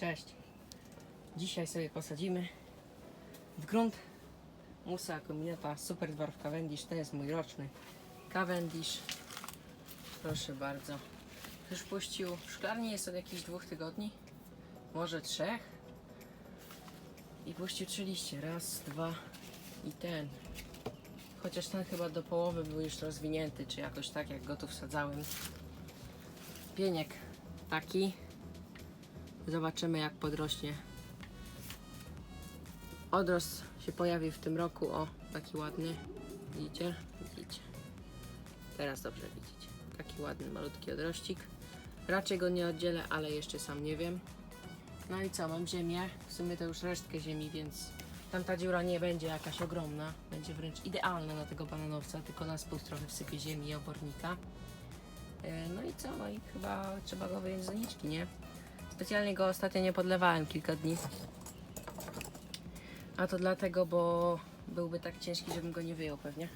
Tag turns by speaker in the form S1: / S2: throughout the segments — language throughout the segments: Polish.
S1: Cześć. Dzisiaj sobie posadzimy w grunt Musa Komineta Super Dwarf Cavendish. To jest mój roczny Cavendish. Proszę bardzo. Już puścił w szklarni jest od jakichś dwóch tygodni, może trzech. I puścił trzy liście. Raz, dwa i ten. Chociaż ten chyba do połowy był już rozwinięty, czy jakoś tak jak go tu wsadzałem. Pieniek taki. Zobaczymy jak podrośnie. Odrost się pojawi w tym roku. O, taki ładny. Widzicie? Widzicie. Teraz dobrze widzicie. Taki ładny, malutki odrościk. Raczej go nie oddzielę, ale jeszcze sam nie wiem. No i co, mam ziemię. W sumie to już resztkę ziemi, więc tamta dziura nie będzie jakaś ogromna. Będzie wręcz idealna na tego bananowca, tylko na spód trochę wsypię ziemi i obornika. E, No i co? No i chyba trzeba go wyjąć z doniczki, nie? Specjalnie go ostatnio nie podlewałem kilka dni. A to dlatego, bo byłby tak ciężki, żebym go nie wyjął pewnie.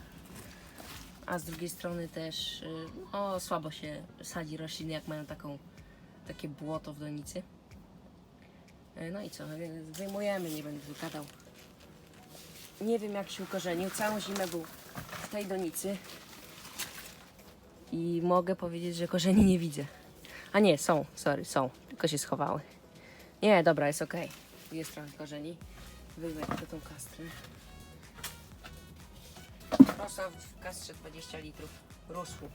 S1: A z drugiej strony też y, o, słabo się sadzi rośliny, jak mają taką, takie błoto w donicy. Y, No i co, wyjmujemy, nie będę tu gadał. Nie wiem jak się ukorzenił, całą zimę był w tej donicy. I mogę powiedzieć, że korzeni nie widzę. A nie, są, sorry, są, tylko się schowały. Nie, dobra, jest ok. Jest trochę korzeni. Wyjmę tylko tą kastrę. Rosa w kastrze 20 litrów. Rósł.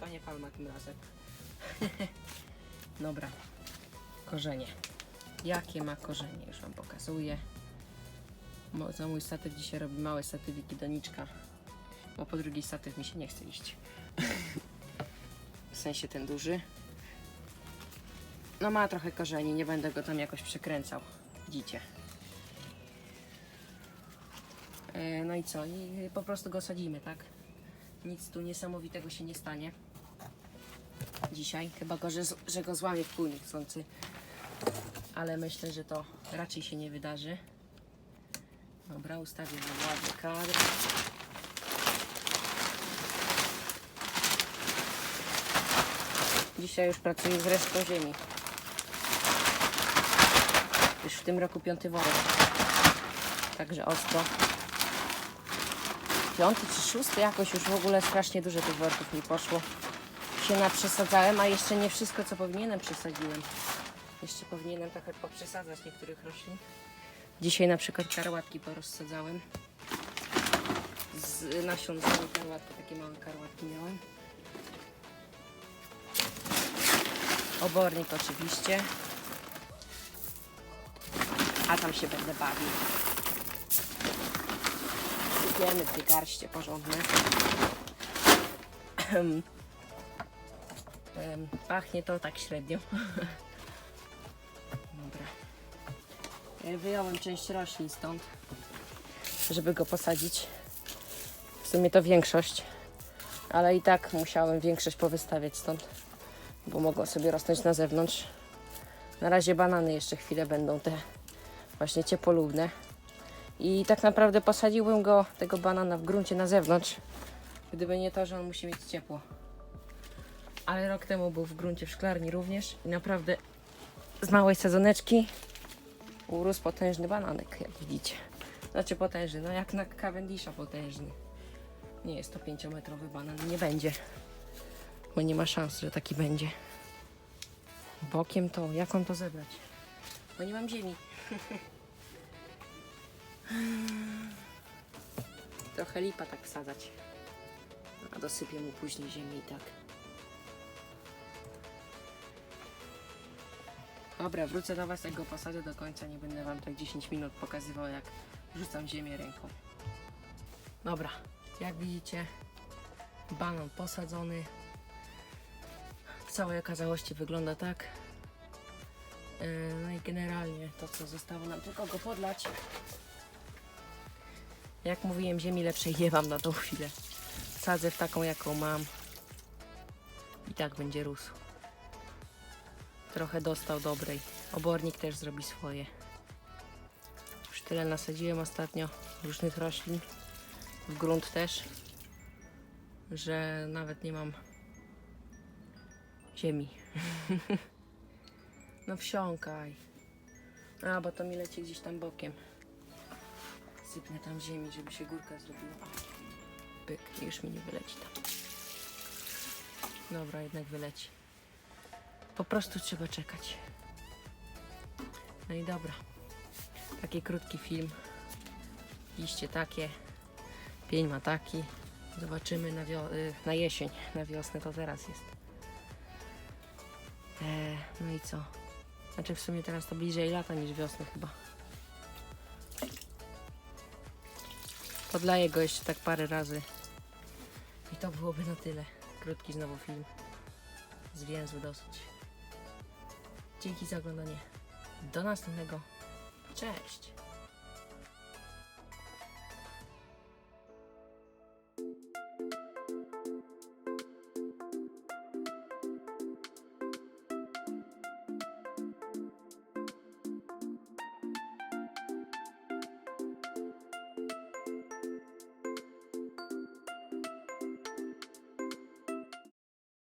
S1: To nie palma tym razem. dobra. Korzenie. Jakie ma korzenie? Już Wam pokazuję. Za mój statyw dzisiaj robi małe statywiki doniczka. Bo po drugi statyw mi się nie chce iść. sensie ten duży. No ma trochę korzeni, nie będę go tam jakoś przekręcał. Widzicie. E, No i co? I po prostu go sadzimy, tak? Nic tu niesamowitego się nie stanie. Dzisiaj. Chyba go, że, że go złamie w kół niechcący. Ale myślę, że to raczej się nie wydarzy. Dobra, ustawię mu ładny kadr. Dzisiaj już pracuję z resztą ziemi. Już w tym roku piąty worek. Także ostro. Piąty czy szósty jakoś już w ogóle strasznie dużo tych worków mi poszło. Się naprzesadzałem, a jeszcze nie wszystko co powinienem przesadziłem. Jeszcze powinienem trochę poprzesadzać niektórych roślin. Dzisiaj na przykład karłatki porozsadzałem. Z nasion z karłatki, takie małe karłatki miałem. Obornik oczywiście. A tam się będę bawił. Sypiemy dwie garście porządne. Pachnie to tak średnio. Dobra. E, Wyjąłem część roślin stąd, żeby go posadzić. W sumie to większość, ale i tak musiałem większość powystawiać stąd, bo mogą sobie rosnąć na zewnątrz. Na razie banany jeszcze chwilę będą te właśnie ciepłolubne. I tak naprawdę posadziłbym go, tego banana w gruncie na zewnątrz, gdyby nie to, że on musi mieć ciepło. Ale rok temu był w gruncie w szklarni również i naprawdę z małej sadzoneczki urósł potężny bananek, jak widzicie. Znaczy potężny, no jak na Cavendisha potężny. Nie jest to 5-metrowy banan, nie będzie. Bo nie ma szans, że taki będzie. Bokiem to, jak on to zebrać? Bo nie mam ziemi. Trochę lipa tak wsadzać. A dosypię mu później ziemię i tak. Dobra, wrócę do Was, jak go posadzę do końca. Nie będę Wam tak 10 minut pokazywał, jak rzucam ziemię ręką. Dobra, jak widzicie, banan posadzony. Całej okazałości wygląda tak. Yy, No i generalnie to, co zostało nam tylko go podlać. Jak mówiłem, ziemi lepszej nie mam na tą chwilę. Sadzę w taką, jaką mam. I tak będzie rósł. Trochę dostał dobrej. Obornik też zrobi swoje. Już tyle nasadziłem ostatnio różnych roślin. W grunt też. Że nawet nie mam ziemi. No wsiąkaj. A, bo to mi leci gdzieś tam bokiem. Sypnę tam ziemi, żeby się górka zrobiła. Pyk, już mi nie wyleci tam. Dobra, jednak wyleci. Po prostu trzeba czekać. No i dobra. Taki krótki film. Liście takie. Pień ma taki. Zobaczymy na, y, na jesień. Na wiosnę to teraz jest. E, no i co? Znaczy w sumie teraz to bliżej lata niż wiosny chyba. Podlaję go jeszcze tak parę razy. I to byłoby na tyle. Krótki znowu film. Zwięzły dosyć. Dzięki za oglądanie. Do następnego. Cześć!